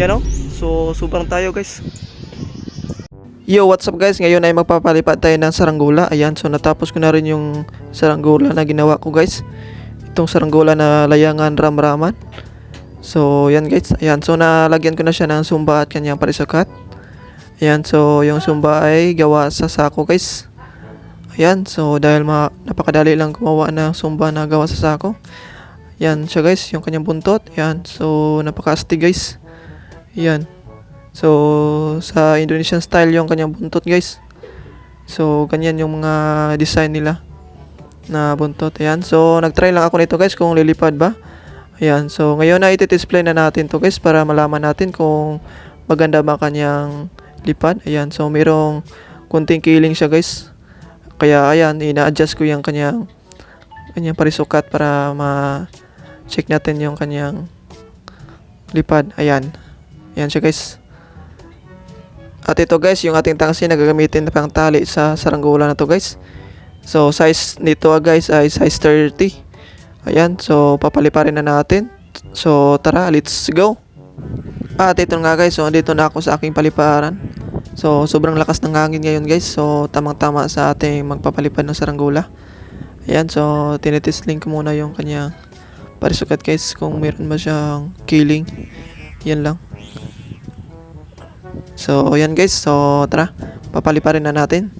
Yan o. So, sobrang tayo guys. Yo, what's up guys? Ngayon ay magpapalipad tayo ng saranggola. Ayan, so natapos ko na rin yung saranggola na ginawa ko guys. Itong saranggola na layangan ramraman. So, yan guys. Ayan, so nalagyan ko na siya ng sumba at kanyang parisukat. Ayan, so yung sumba ay gawa sa sako guys. Ayan, so dahil ma napakadali lang gumawa ng sumba na gawa sa sako. Yan siya guys, yung kanyang buntot. Yan, so napaka-astig guys. Yan. So, sa Indonesian style yung kanyang buntot guys. So, ganyan yung mga design nila na buntot. Ayan. So, nagtry lang ako nito guys kung lilipad ba. Ayan. So, ngayon na iti-display na natin to guys para malaman natin kung maganda ba kanyang lipad. Ayan. So, mayroong kunting kiling siya guys. Kaya, ayan, ina-adjust ko yung kanyang kanyang parisukat para ma-check natin yung kanyang lipad. Ayan. Ayan siya guys. At ito guys, yung ating tangsi na gagamitin na pang tali sa saranggola na to guys. So size nito ah, guys ay size 30. Ayan, so papaliparin na natin. So tara, let's go. At ito nga guys, so dito na ako sa aking paliparan. So sobrang lakas ng hangin ngayon guys. So tamang tama sa ating magpapalipad ng saranggola. Ayan, so tinitisling ko muna yung kanya parisukat guys kung meron ba siyang killing. Yan lang. So, ayan guys. So, tara. Papaliparin na natin.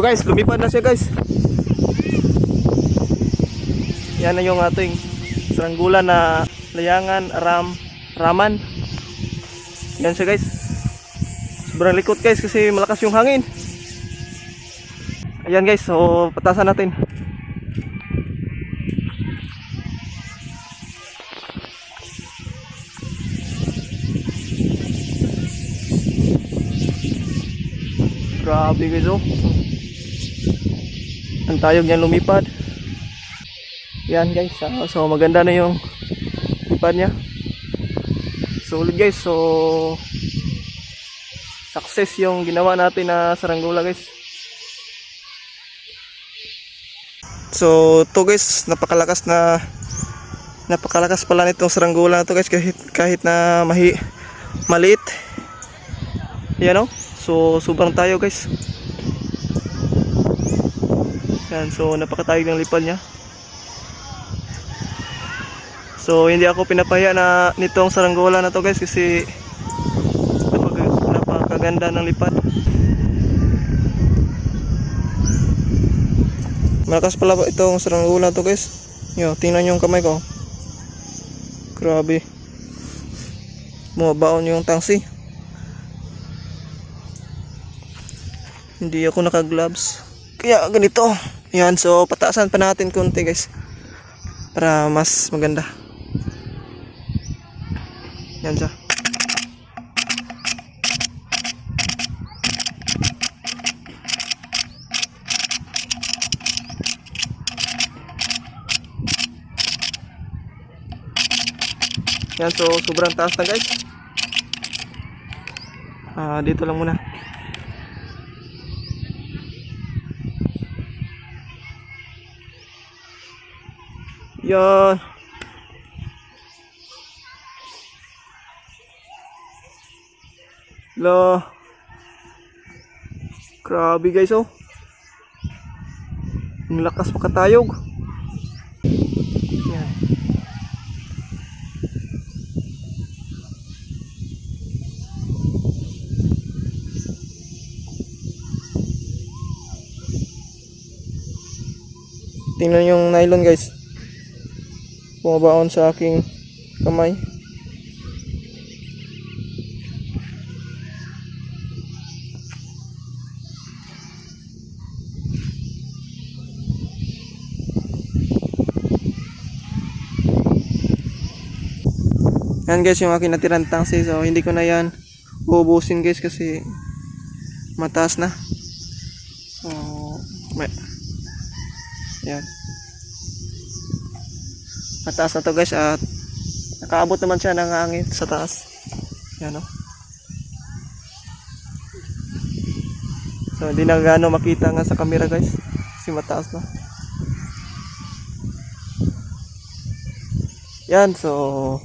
Ito guys, lumipad na siya guys. Yan na yung ating saranggola na layangan, ram, raman. Yan siya guys. Sobrang likot guys kasi malakas yung hangin. Ayan guys, so patasan natin. Grabe guys oh. Ang tayog niyan lumipad. Yan guys, ah, so maganda na yung lipad niya. Solid guys, so success yung ginawa natin na saranggola guys. So to guys, napakalakas na napakalakas pala nitong saranggola na to guys kahit kahit na mahi maliit. Yan oh. So sobrang tayo guys. Yan, so napakatayog ng lipad niya. So hindi ako pinapahiya na nitong saranggola na to guys kasi napaka- napakaganda ng lipad. Malakas pala itong saranggola to guys. Yo, tingnan yung kamay ko. Grabe. Bumabaon yung tangsi. Hindi ako naka-gloves. Kaya ganito. Yan, so pataasan pa natin konti guys. Para mas maganda. Yan siya. Yan, so sobrang taas na guys. Ah, dito lang muna. Yan. Lo. Grabe guys oh. Ang lakas makatayog. Yan. Tingnan yung nylon guys. Bumabaon sa aking kamay. Yan guys yung aking natirang tangsi. So hindi ko na yan uubusin guys kasi mataas na. So may yan. Mataas na to guys at nakaabot naman siya ng hangin sa taas. Yan o. So hindi na gaano makita nga sa camera guys. Kasi mataas na. Yan so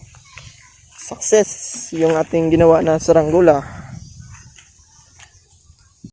success yung ating ginawa na saranggola.